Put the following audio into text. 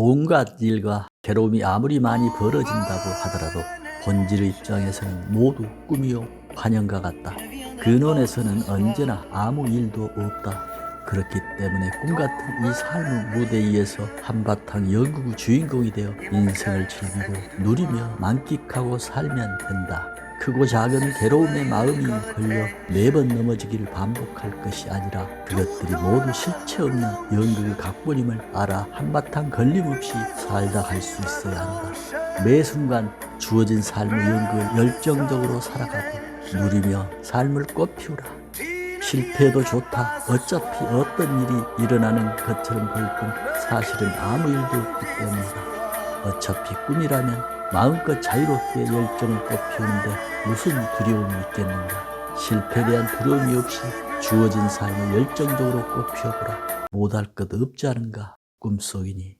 온갖 일과 괴로움이 아무리 많이 벌어진다고 하더라도 본질의 입장에서는 모두 꿈이요 환영과 같다. 근원에서는 언제나 아무 일도 없다. 그렇기 때문에 꿈 같은 이 삶의 무대 위에서 한바탕 연극의 주인공이 되어 인생을 즐기고 누리며 만끽하고 살면 된다. 크고 작은 괴로움의 마음이 걸려 매번 넘어지기를 반복할 것이 아니라 그것들이 모두 실체 없는 연극의 각본임을 알아 한바탕 걸림없이 살다 갈 수 있어야 한다. 매 순간 주어진 삶의 연극을 열정적으로 살아가고 누리며 삶을 꽃피우라. 실패해도 좋다. 어차피 어떤 일이 일어나는 것처럼 보일 뿐 사실은 아무 일도 없기 때문이다. 어차피 꿈이라면 마음껏 자유롭게 열정을 꽃피우는데 무슨 두려움이 있겠는가. 실패에 대한 두려움이 없이 주어진 삶을 열정적으로 꽃피워보라. 못할 것 없지 않은가 꿈속이니.